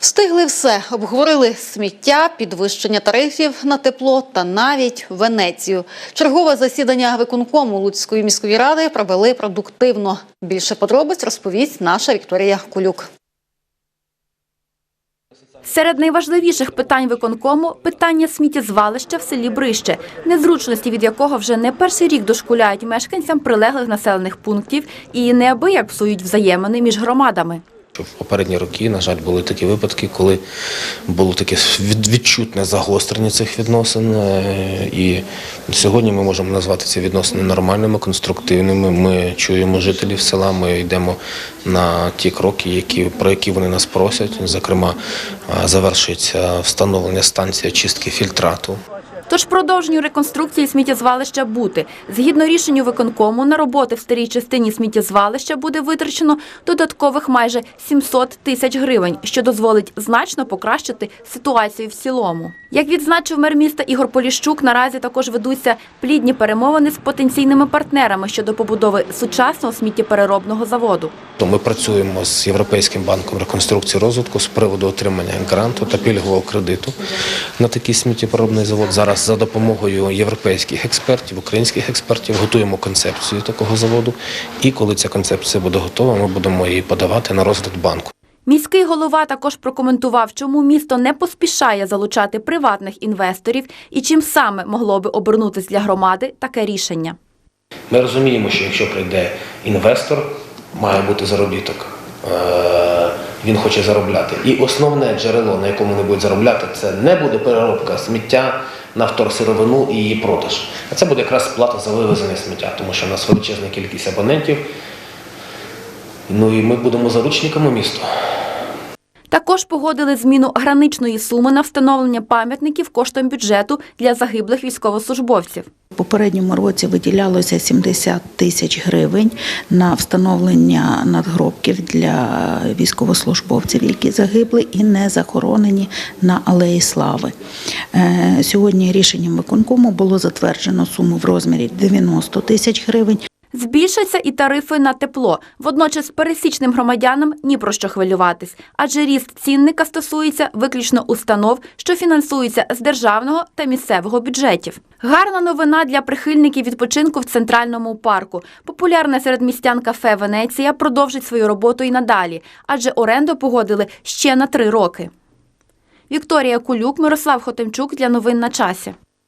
Встигли все, обговорили сміття, підвищення тарифів на тепло та навіть Венецію. Чергове засідання виконкому Луцької міської ради провели продуктивно. Більше подробиць розповість наша Вікторія Кулюк. Серед найважливіших питань виконкому – питання сміттєзвалища в селі Брище, незручності від якого вже не перший рік дошкуляють мешканцям прилеглих населених пунктів і неабияк псують взаємини між громадами. В попередні роки, на жаль, були такі випадки, коли було таке відчутне загострення цих відносин. е, І сьогодні ми можемо назвати ці відносини нормальними, конструктивними. Ми чуємо жителів села, ми йдемо на ті кроки, які, про які вони нас просять. Зокрема, е, завершується встановлення станції очистки фільтрату. Тож продовженню реконструкції сміттєзвалища бути. Згідно рішенню виконкому, на роботи в старій частині сміттєзвалища буде витрачено додаткових майже 700 тисяч гривень, що дозволить значно покращити ситуацію в цілому. Як відзначив мер міста Ігор Поліщук, наразі також ведуться плідні перемовини з потенційними партнерами щодо побудови сучасного сміттєпереробного заводу. Ми працюємо з Європейським банком реконструкції розвитку з приводу отримання гранту та пільгового кредиту на такий сміттєпереробний завод. Зараз за допомогою європейських експертів, українських експертів готуємо концепцію такого заводу. І коли ця концепція буде готова, ми будемо її подавати на розгляд банку. Міський голова також прокоментував, чому місто не поспішає залучати приватних інвесторів і чим саме могло би обернутися для громади таке рішення. Ми розуміємо, що якщо прийде інвестор, має бути заробіток. Е, Він хоче заробляти. І основне джерело, на якому вони будуть заробляти, це не буде переробка сміття на вторсировину і її продаж. А це буде якраз плата за вивезення сміття, тому що в нас величезна кількість абонентів. Ну і ми будемо заручниками міста. Також погодили зміну граничної суми на встановлення пам'ятників коштом бюджету для загиблих військовослужбовців. У попередньому році виділялося 70 тисяч гривень на встановлення надгробків для військовослужбовців, які загибли і не захоронені на алеї слави. Е, Сьогодні рішенням виконкому було затверджено суму в розмірі 90 тисяч гривень. Збільшаться і тарифи на тепло. Водночас пересічним громадянам ні про що хвилюватись, адже ріст цінника стосується виключно установ, що фінансуються з державного та місцевого бюджетів. Гарна новина для прихильників відпочинку в центральному парку. Популярне серед містян кафе Венеція продовжить свою роботу і надалі, адже оренду погодили ще на три роки. Вікторія Кулюк, Мирослав Хотимчук для новин на часі.